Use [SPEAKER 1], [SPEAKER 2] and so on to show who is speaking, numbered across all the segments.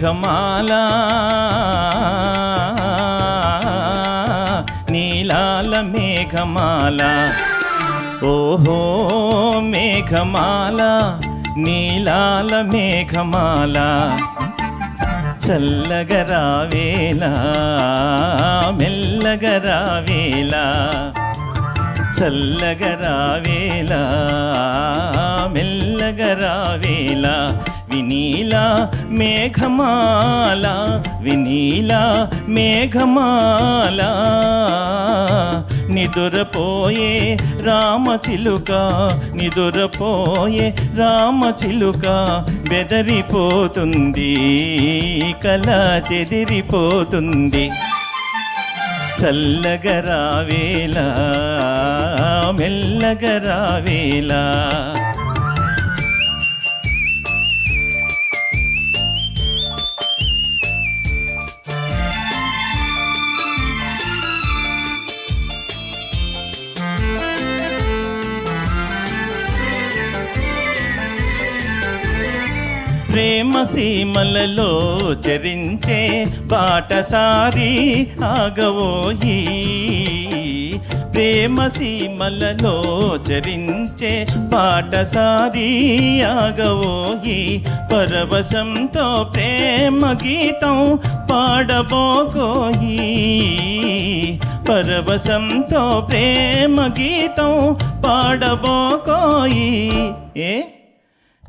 [SPEAKER 1] మేఘమాల నీలాల మేఘమాల. ఓహో మేఘమాల నీలాల మేఘమాల. చల్లగరావేలా మెల్లగరావేలా చల్లగరావేలా మెల్లగరావేలా వినీలా మేఘమాల వినీలా మేఘమాల. నిదురపోయే రామచిలుక నిదురపోయే రామచిలుక బెదరిపోతుంది కల చెదిరిపోతుంది. చల్లగరావేలా మెల్లగరావేలా ప్రేమ సీమలలో చరించే బాటసారి ఆగవోయి ప్రేమ సీమలలో చరించే బాటసారి ఆగవోయి పరవశంతో ప్రేమ గీతం పాడబోకోయి పరవశంతో ప్రేమ గీతం పాడబోకోయి ఏ?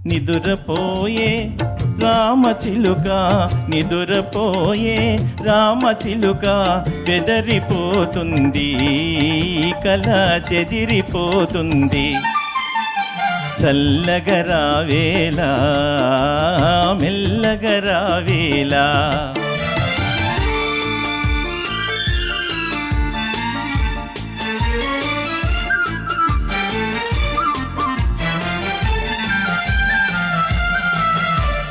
[SPEAKER 1] నిదురపోయే రామచిలుక నిదురపోయే రామచిలుక బెదరిపోతుంది కల చెదిరిపోతుంది. చల్లగరావేలా మెల్లగరావేలా